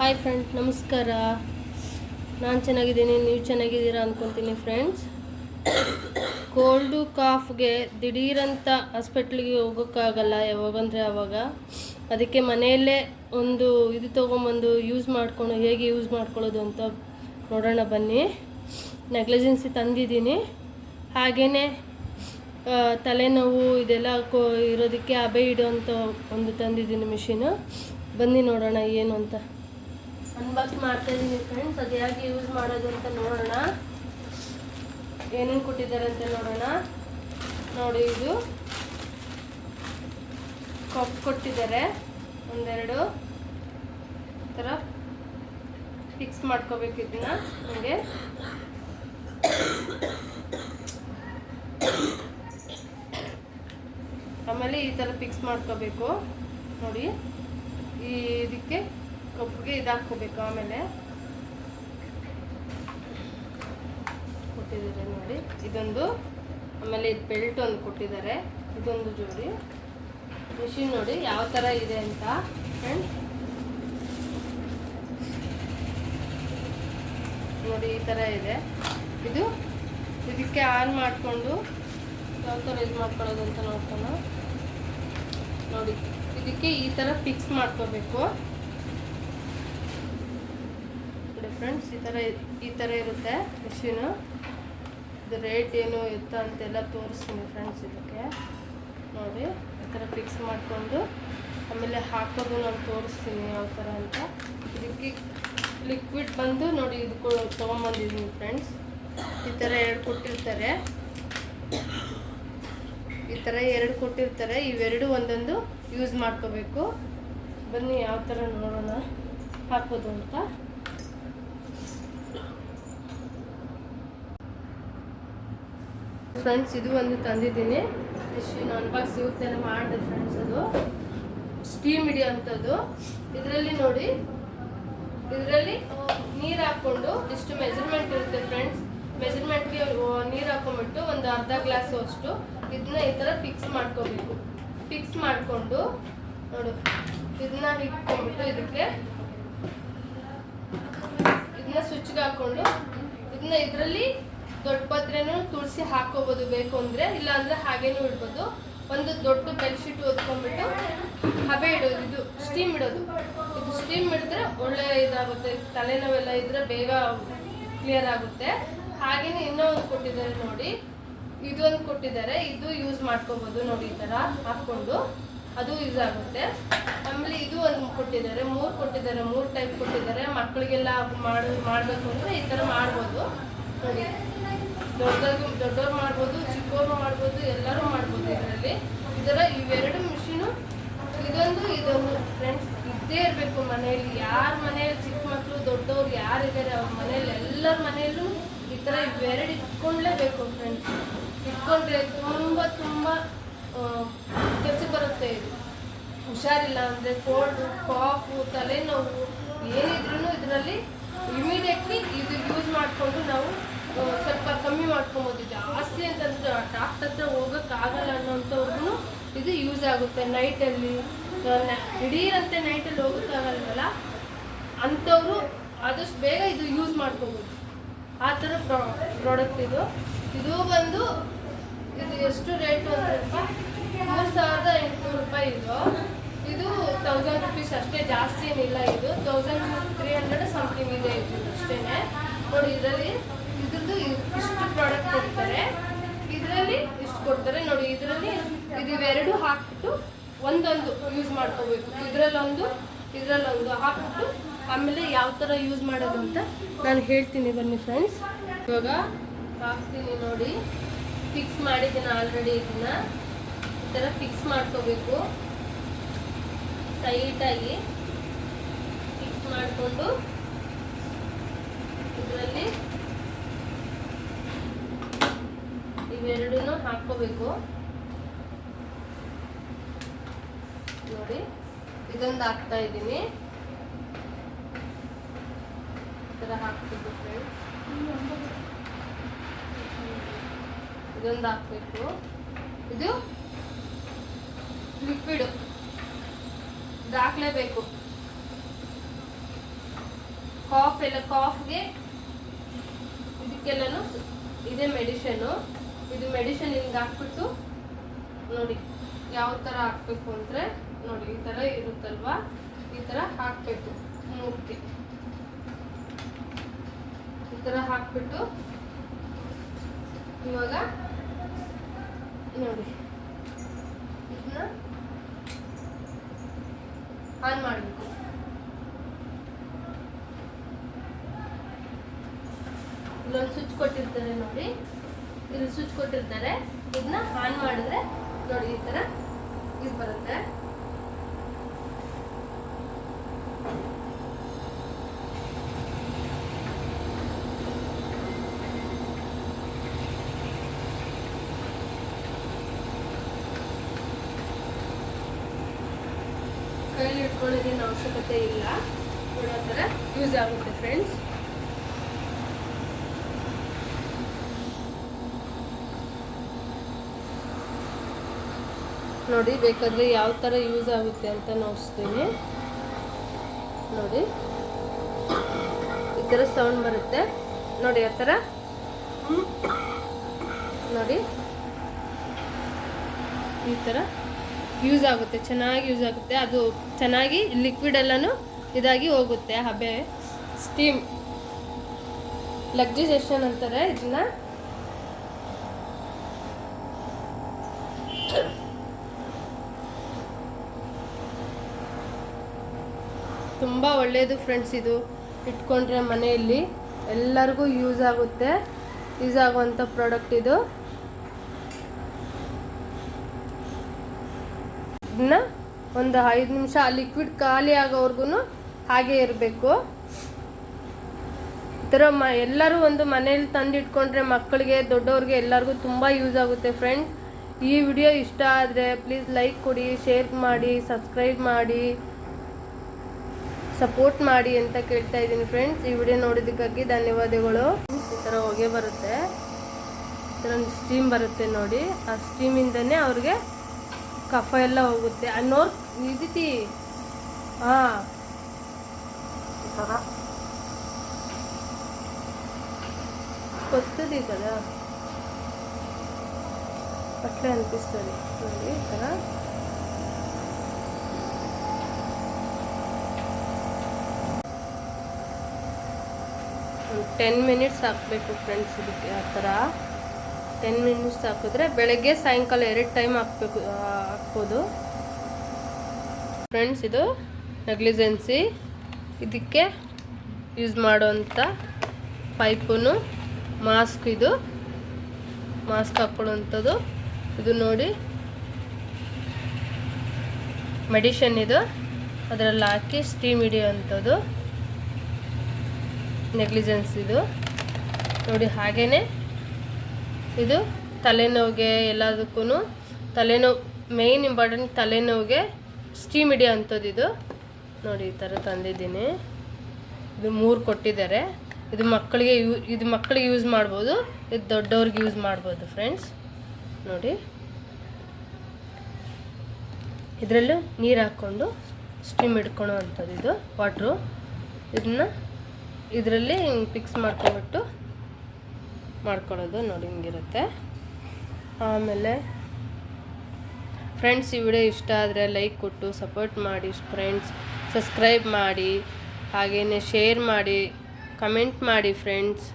Hi friend ನಮಸ್ಕಾರ. ನಾನು ಚೆನ್ನಾಗಿದ್ದೀನಿ, ನೀವು ಚೆನ್ನಾಗಿದ್ದೀರಾ ಅಂದ್ಕೊತೀನಿ ಫ್ರೆಂಡ್ಸ್ ಕೋಲ್ಡು ಕಾಫ್ಗೆ ದಿಢೀರಂತ ಹಾಸ್ಪಿಟ್ಲಿಗೆ ಹೋಗೋಕ್ಕಾಗಲ್ಲ ಯಾವಾಗಂದರೆ ಆವಾಗ ಅದಕ್ಕೆ ಮನೆಯಲ್ಲೇ ಒಂದು ಇದು ತೊಗೊಂಬಂದು ಯೂಸ್ ಮಾಡ್ಕೊಂಡು, ಹೇಗೆ ಯೂಸ್ ಮಾಡ್ಕೊಳ್ಳೋದು ಅಂತ ನೋಡೋಣ ಬನ್ನಿ. ನೆಗ್ಲಿಜೆನ್ಸಿ ತಂದಿದ್ದೀನಿ. ಹಾಗೆಯೇ ತಲೆನೋವು ಇದೆಲ್ಲ ಕೋ, ಇರೋದಕ್ಕೆ ಅಬೆ ಇಡೋಂಥ ಒಂದು ತಂದಿದ್ದೀನಿ ಮಿಷಿನು ಬನ್ನಿ ನೋಡೋಣ ಏನು ಅಂತ. ಅನ್ಬಾಕ್ಸ್ ಮಾಡ್ತಾ ಇದ್ದೀನಿ ಫ್ರೆಂಡ್ಸ್ ಅದು ಹೇಗೆ ಯೂಸ್ ಮಾಡೋದು ಅಂತ ನೋಡೋಣ. ಏನೇನು ಕೊಟ್ಟಿದ್ದಾರೆ ಅಂತ ನೋಡೋಣ. ನೋಡಿ ಇದು ಕಪ್ ಕೊಟ್ಟಿದ್ದಾರೆ. ಒಂದೆರಡು. ಥರ ಫಿಕ್ಸ್ ಮಾಡ್ಕೋಬೇಕು ಇದನ್ನ. ಹಂಗೆ. ಆಮೇಲೆ ಈ ಥರ ಫಿಕ್ಸ್ ಮಾಡ್ಕೋಬೇಕು. ನೋಡಿ. ಈ ಇದಕ್ಕೆ ಕಪ್ಪಿಗೆ ಇದು ಹಾಕ್ಕೋಬೇಕು ಆಮೇಲೆ. ಕೊಟ್ಟಿದ್ದಾರೆ ನೋಡಿ. ಇದೊಂದು ಆಮೇಲೆ ಇದು ಬೆಲ್ಟ್ ಒಂದು ಕೊಟ್ಟಿದ್ದಾರೆ. ಇದೊಂದು ಜೋಡಿ. ಮಿಷಿನ್ ನೋಡಿ ಯಾವ ಥರ ಇದೆ ಅಂತ ಫ್ರೆಂಡ್ಸ್ ನೋಡಿ ಈ ಥರ ಇದೆ. ಇದು ಇದಕ್ಕೆ ಆನ್ ಮಾಡಿಕೊಂಡು ಯಾವ ಥರ ಇದು ಮಾಡ್ಕೊಳ್ಳೋದು ಅಂತ ನೋಡ್ಕೊಂಡು ನೋಡಿ, ಇದಕ್ಕೆ ಈ ಥರ ಫಿಕ್ಸ್ ಮಾಡ್ಕೋಬೇಕು ನೋಡಿ ಫ್ರೆಂಡ್ಸ್, ಈ ಥರ ಈ ಥರ ಇರುತ್ತೆ ಮಿಷಿನು. ಇದು ರೇಟ್ ಏನು ಎತ್ತ ಅಂತೆಲ್ಲ ತೋರಿಸ್ತೀನಿ ಫ್ರೆಂಡ್ಸ್ ಇದಕ್ಕೆ. ನೋಡಿ, ಈ ಥರ ಫಿಕ್ಸ್ ಮಾಡಿಕೊಂಡು ಆಮೇಲೆ ಹಾಕೋದು ನಾನು ತೋರಿಸ್ತೀನಿ ಯಾವ ಥರ ಅಂತ. ಇದಕ್ಕೆ ಲಿಕ್ವಿಡ್ ಬಂದು ನೋಡಿ ಇದು ತೊಗೊಂಬಂದಿದ್ದೀನಿ ಫ್ರೆಂಡ್ಸ್. ಈ ಥರ ಎರಡು ಕೊಟ್ಟಿರ್ತಾರೆ. ಈ ಥರ ಎರಡು ಕೊಟ್ಟಿರ್ತಾರೆ. ಇವೆರಡು ಒಂದೊಂದು ಯೂಸ್ ಮಾಡ್ಕೋಬೇಕು. ಬನ್ನಿ ಯಾವ ಥರ ನೋಡೋಣ. ಹಾಕೋದು ಅಂತ. ಫ್ರೆಂಡ್ಸ್ ಇದು ಒಂದು ತಂದಿದ್ದೀನಿ. ಮಿಷಿನ್ ಅನ್ಬಾಕ್ಸ್ ಇವತ್ತೆಲ್ಲ ಮಾಡಿದೆ ಫ್ರೆಂಡ್ಸ್ ಅದು. ಸ್ಟೀಮ್ ಹಿಡಿಯೋಂಥದ್ದು ಇದರಲ್ಲಿ ನೋಡಿ, ಇದರಲ್ಲಿ ನೀರು ಹಾಕ್ಕೊಂಡು ಇಷ್ಟು ಮೆಜರ್ಮೆಂಟ್ ಇರುತ್ತೆ ಫ್ರೆಂಡ್ಸ್ ಮೆಜರ್ಮೆಂಟ್ಗೆ ನೀರು ಹಾಕೊಂಡ್ಬಿಟ್ಟು ಒಂದು ಅರ್ಧ ಗ್ಲಾಸ್ ಅಷ್ಟು. ಇದನ್ನ ಈ ಥರ ಫಿಕ್ಸ್ ಮಾಡ್ಕೋಬೇಕು. ಫಿಕ್ಸ್ ಮಾಡಿಕೊಂಡು, ನೋಡು ಇದನ್ನ ಇಟ್ಕೊಂಡ್ಬಿಟ್ಟು ಇದಕ್ಕೆ ಇದನ್ನ ಸ್ವಿಚ್ಗೆ ಹಾಕ್ಕೊಂಡು ಇದನ್ನ ಇದರಲ್ಲಿ ದೊಡ್ಡ ಪಾತ್ರೆನೂ ತುಳಸಿ ಹಾಕೋಬೋದು ಬೇಕು ಅಂದರೆ, ಇಲ್ಲಾಂದರೆ ಹಾಗೇನೂ ಇಡ್ಬೋದು. ಒಂದು ದೊಡ್ಡ ಬೆಡ್ಶೀಟ್ ಓದ್ಕೊಂಡ್ಬಿಟ್ಟು ಹಬೆ ಇಡೋದು, ಇದು ಸ್ಟೀಮ್ ಇಡೋದು. ಇದು ಸ್ಟೀಮ್ ಇಡಿದ್ರೆ ಒಳ್ಳೆ ಇದಾಗುತ್ತೆ. ತಲೆನೋವೆಲ್ಲ ಇದ್ರೆ ಬೇಗ ಕ್ಲಿಯರ್ ಆಗುತ್ತೆ. ಹಾಗೇನೆ ಇನ್ನೂ ಒಂದು ಕೊಟ್ಟಿದ್ದಾರೆ ನೋಡಿ. ಇದೊಂದು ಕೊಟ್ಟಿದ್ದಾರೆ. ಇದು ಯೂಸ್ ಮಾಡ್ಕೋಬೋದು ನೋಡಿ ಈ ಥರ ಹಾಕ್ಕೊಂಡು. ಅದು ಯೂಸ್ ಆಗುತ್ತೆ. ಆಮೇಲೆ ಇದು ಒಂದು ಕೊಟ್ಟಿದ್ದಾರೆ. ಮೂರು ಕೊಟ್ಟಿದ್ದಾರೆ. ಮೂರು ಟೈಪ್ ಕೊಟ್ಟಿದ್ದಾರೆ. ಮಕ್ಕಳಿಗೆಲ್ಲ ಮಾಡು, ಮಾಡಬೇಕು ಅಂದರೆ ಈ ಥರ ಮಾಡ್ಬೋದು. ನೋಡಿ. ದೊಡ್ಡದು ದೊಡ್ಡವ್ರು ಮಾಡ್ಬೋದು ಚಿಕ್ಕವರು ಮಾಡ್ಬೋದು, ಎಲ್ಲರೂ ಮಾಡ್ಬೋದು ಇದರಲ್ಲಿ. ಇದರ ಇವೆರಡು ಮಿಷಿನು ಇದೊಂದು ಇದೊಂದು. ಫ್ರೆಂಡ್ಸ್ ಇದ್ದೇ ಇರಬೇಕು ಮನೆಯಲ್ಲಿ. ಯಾರ ಮನೆಯಲ್ಲಿ ಚಿಕ್ಕ ಮಕ್ಕಳು ದೊಡ್ಡವ್ರು ಯಾರಿದ್ದಾರೆ ಅವ್ರ ಮನೆಯಲ್ಲಿ, ಎಲ್ಲರ ಮನೆಯಲ್ಲೂ ಈ ಥರ ಇವೆರಡು ಇಟ್ಕೊಳ್ಳೇಬೇಕು ಫ್ರೆಂಡ್ಸ್ ಇಟ್ಕೊಂಡ್ರೆ ತುಂಬ ತುಂಬ ಕೆಲಸ ಬರುತ್ತೆ ಇದು. ಹುಷಾರಿಲ್ಲ ಅಂದರೆ ಕೋಲ್ಡು ಕಾಫು ತಲೆನೋವು ಏನಿದ್ರೂ ಇದರಲ್ಲಿ ಇಮಿಡಿಯೇಟ್ಲಿ ಇದು ಯೂಸ್ ಮಾಡಿಕೊಂಡು ನಾವು ಸ್ವಲ್ಪ ಕಮ್ಮಿ ಮಾಡ್ಕೊಬೋದು. ಜಾಸ್ತಿ ಅಂತಂದ್ರೆ ಡಾಕ್ಟರ್ ಹತ್ರ ಹೋಗೋಕ್ಕಾಗಲ್ಲ ಅನ್ನೋಂಥವ್ರಿಗೂ ಇದು ಯೂಸ್ ಆಗುತ್ತೆ. ನೈಟಲ್ಲಿ ದಿಢೀರಂತೆ ನೈಟಲ್ಲಿ ಹೋಗೋಕ್ಕಾಗಲ್ವಲ್ಲ ಅಂಥವ್ರು ಆದಷ್ಟು ಬೇಗ ಇದು ಯೂಸ್ ಮಾಡ್ಕೋಬೋದು. ಆ ಥರ ಪ್ರಾ ಪ್ರಾಡಕ್ಟ್ ಇದು. ಇದು ಬಂದು ಇದು ಎಷ್ಟು ರೇಟು ಅಂತ ಮೂರು ಸಾವಿರದ ಎಂಟುನೂರು ರೂಪಾಯಿ ಇದು. ಇದು ತೌಸಂಡ್ ರುಪೀಸ್ ಅಷ್ಟೇ, ಜಾಸ್ತಿ ಏನಿಲ್ಲ ಇದು. ತೌಸಂಡ್ ತ್ರೀ ಹಂಡ್ರೆಡ್ ಸಮಥಿಂಗ್ ಇದೆ ಇದು ಅಷ್ಟೇ ನೋಡಿ, ಇದರಲ್ಲಿ ಇದ್ರದ್ದು ಇಷ್ಟು ಪ್ರಾಡಕ್ಟ್ ಕೊಡ್ತಾರೆ. ಇದರಲ್ಲಿ ಇಷ್ಟು ಕೊಡ್ತಾರೆ. ನೋಡಿ, ಇದರಲ್ಲಿ ಇದು ಇವೆರಡು ಹಾಕ್ಬಿಟ್ಟು ಒಂದೊಂದು ಯೂಸ್ ಮಾಡ್ಕೋಬೇಕು. ಇದರಲ್ಲೊಂದು ಇದರಲ್ಲೊಂದು ಹಾಕ್ಬಿಟ್ಟು ಆಮೇಲೆ ಯಾವ ಥರ ಯೂಸ್ ಮಾಡೋದು ಅಂತ ನಾನು ಹೇಳ್ತೀನಿ ಬನ್ನಿ ಫ್ರೆಂಡ್ಸ್ ಇವಾಗ ಹಾಕ್ತೀನಿ ನೋಡಿ. ಫಿಕ್ಸ್ ಮಾಡಿದ್ದೀನಿ ಆಲ್ರೆಡಿ ಇದನ್ನ. ಈ ಥರ ಫಿಕ್ಸ್ ಮಾಡ್ಕೋಬೇಕು. ಟೈಟಾಗಿ ಫಿಕ್ಸ್ ಮಾಡಿಕೊಂಡು ಇದರಲ್ಲಿ ಇವೆರಡೂ ಹಾಕ್ಕೋಬೇಕು. ನೋಡಿ, ಇದೊಂದು ಹಾಕ್ತಾ ಇದ್ದೀನಿ. ಥರ ಹಾಕ್ಬೇಕು ಇದೊಂದು ಹಾಕ್ಬೇಕು. ಇದು ಲಿಕ್ವಿಡ್ ಇದು ಹಾಕ್ಲೇಬೇಕು. ಕಾಫ್ ಎಲ್ಲ ಕಾಫ್ಗೆ ಇದಕ್ಕೆಲ್ಲನೂ ಇದೇ ಮೆಡಿಷನ್ನು ಇದು ಮೆಡಿಸಿನ್ ಹಿಂಗೆ ಹಾಕ್ಬಿಟ್ಟು ನೋಡಿ ಯಾವ ಥರ ಹಾಕ್ಬೇಕು ಅಂದರೆ ನೋಡಿ ಈ ಥರ ಇರುತ್ತಲ್ವಾ? ಈ ಥರ ಹಾಕಬೇಕು, ಮೂರ್ತಿ. ಈ ಥರ ಹಾಕ್ಬಿಟ್ಟು ಇವಾಗ ನೋಡಿ ಇದನ್ನ ಆನ್ ಮಾಡಬೇಕು. ಇಲ್ಲೊಂದು ಸ್ವಿಚ್ ಕೊಟ್ಟಿರ್ತಾರೆ ನೋಡಿ. ಇಲ್ಲಿ ಸ್ವಿಚ್ ಕೊಟ್ಟಿರ್ತಾರೆ. ಇದನ್ನ ಆನ್ ಮಾಡಿದ್ರೆ ನೋಡಿ, ಈ ತರ ಇದು ಬರುತ್ತೆ. ಕೈಲಿ ಇಟ್ಕೊಳ್ಳೋದೇನು ಅವಶ್ಯಕತೆ ಇಲ್ಲ. ನೋಡೋ ಥರ ಯೂಸ್ ಆಗುತ್ತೆ ಫ್ರೆಂಡ್ಸ್ ನೋಡಿ, ಬೇಕಾದರೆ ಯಾವ ಥರ ಯೂಸ್ ಆಗುತ್ತೆ ಅಂತ ನೋಡಿಸ್ತೀನಿ. ನೋಡಿ. ಈ ಥರ ಸೌಂಡ್ ಬರುತ್ತೆ. ನೋಡಿ, ಆ ಥರ ನೋಡಿ. ಈ ಥರ ಯೂಸ್ ಆಗುತ್ತೆ, ಚೆನ್ನಾಗಿ ಯೂಸ್ ಆಗುತ್ತೆ. ಅದು ಚೆನ್ನಾಗಿ ಲಿಕ್ವಿಡ್ ಎಲ್ಲನೂ ಇದಾಗಿ ಹೋಗುತ್ತೆ, ಹಬೆ ಸ್ಟೀಮ್ ಲಗ್ಜಿಸೇಷನ್ ಅಂತಾರೆ, ಇದನ್ನ. ತುಂಬ ಒಳ್ಳೆಯದು ಫ್ರೆಂಡ್ಸ್ ಇದು. ಇಟ್ಕೊಂಡ್ರೆ ಮನೆಯಲ್ಲಿ ಎಲ್ಲರಿಗೂ ಯೂಸ್ ಆಗುತ್ತೆ. ಯೂಸ್ ಆಗುವಂಥ ಪ್ರಾಡಕ್ಟ್ ಇದು. ಇದನ್ನ ಒಂದು ಐದು ನಿಮಿಷ ಆ ಲಿಕ್ವಿಡ್ ಖಾಲಿ ಆಗೋವರೆಗೂ ಹಾಗೆ ಇರಬೇಕು. ಈ ಥರ ಮ, ಎಲ್ಲರೂ ಒಂದು ಮನೇಲಿ ತಂದು ಇಟ್ಕೊಂಡ್ರೆ ಮಕ್ಕಳಿಗೆ, ದೊಡ್ಡವ್ರಿಗೆ ಎಲ್ಲರಿಗೂ ತುಂಬ ಯೂಸ್ ಆಗುತ್ತೆ ಫ್ರೆಂಡ್ಸ್ ಈ ವಿಡಿಯೋ ಇಷ್ಟ ಆದರೆ ಪ್ಲೀಸ್ ಲೈಕ್ ಕೊಡಿ ಶೇರ್ ಮಾಡಿ ಸಬ್ಸ್ಕ್ರೈಬ್ ಮಾಡಿ. ಸಪೋರ್ಟ್ ಮಾಡಿ ಅಂತ ಕೇಳ್ತಾ ಇದ್ದೀನಿ ಫ್ರೆಂಡ್ಸ್ ಈ ವಿಡಿಯೋ ನೋಡಿದ್ದಕ್ಕಾಗಿ ಧನ್ಯವಾದಗಳು ಈ ಥರ ಹೊಗೆ ಬರುತ್ತೆ ಈ ಥರ ಒಂದು ಸ್ಟೀಮ್ ಬರುತ್ತೆ ನೋಡಿ ಆ ಸ್ಟೀಮಿಂದನೇ ಅವ್ರಿಗೆ ಕಫ ಎಲ್ಲ ಹೋಗುತ್ತೆ ಅನ್ನೋರ್ ಇದಿತಿ ಹಾಂ ఈ ತರ కొత్తది కదా అట్లే అనిపిస్తుంది ನೋಡಿ ಈ ಟೆನ್ ಮಿನಿಟ್ಸ್ ಹಾಕಬೇಕು ಫ್ರೆಂಡ್ಸ್ ಇದಕ್ಕೆ, ಆ ಥರ. ಟೆನ್ ಮಿನಿಟ್ಸ್ ಹಾಕಿದ್ರೆ ಬೆಳಗ್ಗೆ ಸಾಯಂಕಾಲ ಎರಡು ಟೈಮ್ ಹಾಕ್ಬೇಕು ಹಾಕ್ಬೋದು. ಫ್ರೆಂಡ್ಸ್ ಇದು ನೆಗ್ಲಿಜೆನ್ಸಿ ಇದಕ್ಕೆ ಯೂಸ್ ಮಾಡುವಂಥ ಪೈಪುನು ಮಾಸ್ಕ್ ಇದು. ಮಾಸ್ಕ್ ಹಾಕ್ಕೊಳ್ಳೋವಂಥದ್ದು ಇದು ನೋಡಿ. ಮೆಡಿಷನ್ ಇದು. ಅದರಲ್ಲಿ ಹಾಕಿ ಸ್ಟೀಮ್ ಹಿಡಿಯೋವಂಥದ್ದು. ನೆಗ್ಲಿಜೆನ್ಸ್ ಇದು. ನೋಡಿ ಹಾಗೇ ಇದು ತಲೆನೋವಿಗೆ ಎಲ್ಲದಕ್ಕೂ ತಲೆನೋವು ಮೇಯ್ನ್ ಇಂಪಾರ್ಟೆಂಟ್ ತಲೆನೋವಿಗೆ ಸ್ಟೀಮ್ ಹಿಡಿಯೋ ಅಂಥದ್ದು ಇದು ನೋಡಿ ಈ ಥರ ತಂದಿದ್ದೀನಿ. ಇದು ಮೂರು ಕೊಟ್ಟಿದ್ದಾರೆ. ಇದು ಮಕ್ಕಳಿಗೆ ಯೂ, ಇದು ಮಕ್ಕಳಿಗೆ ಯೂಸ್ ಮಾಡ್ಬೋದು. ಇದು ದೊಡ್ಡವ್ರಿಗೆ ಯೂಸ್ ಮಾಡ್ಬೋದು ಫ್ರೆಂಡ್ಸ್ ನೋಡಿ. ಇದರಲ್ಲೂ ನೀರು ಹಾಕ್ಕೊಂಡು ಸ್ಟೀಮ್ ಇಟ್ಕೊಳ್ಳೋ ಅಂಥದ್ದು ಇದು ವಾಟ್ರು ಇದನ್ನ ಇದರಲ್ಲಿ ಹಿಂಗೆ ಫಿಕ್ಸ್ ಮಾಡ್ಕೊಂಡ್ಬಿಟ್ಟು ಮಾಡ್ಕೊಳ್ಳೋದು ನೋಡಿ ಹಿಂಗಿರುತ್ತೆ. ಆಮೇಲೆ ಫ್ರೆಂಡ್ಸ್ ಈ ವಿಡಿಯೋ ಇಷ್ಟ ಆದರೆ ಲೈಕ್ ಕೊಟ್ಟು ಸಪೋರ್ಟ್ ಮಾಡಿ ಫ್ರೆಂಡ್ಸ್ ಸಬ್ಸ್ಕ್ರೈಬ್ ಮಾಡಿ ಹಾಗೆಯೇ ಶೇರ್ ಮಾಡಿ ಕಮೆಂಟ್ ಮಾಡಿ ಫ್ರೆಂಡ್ಸ್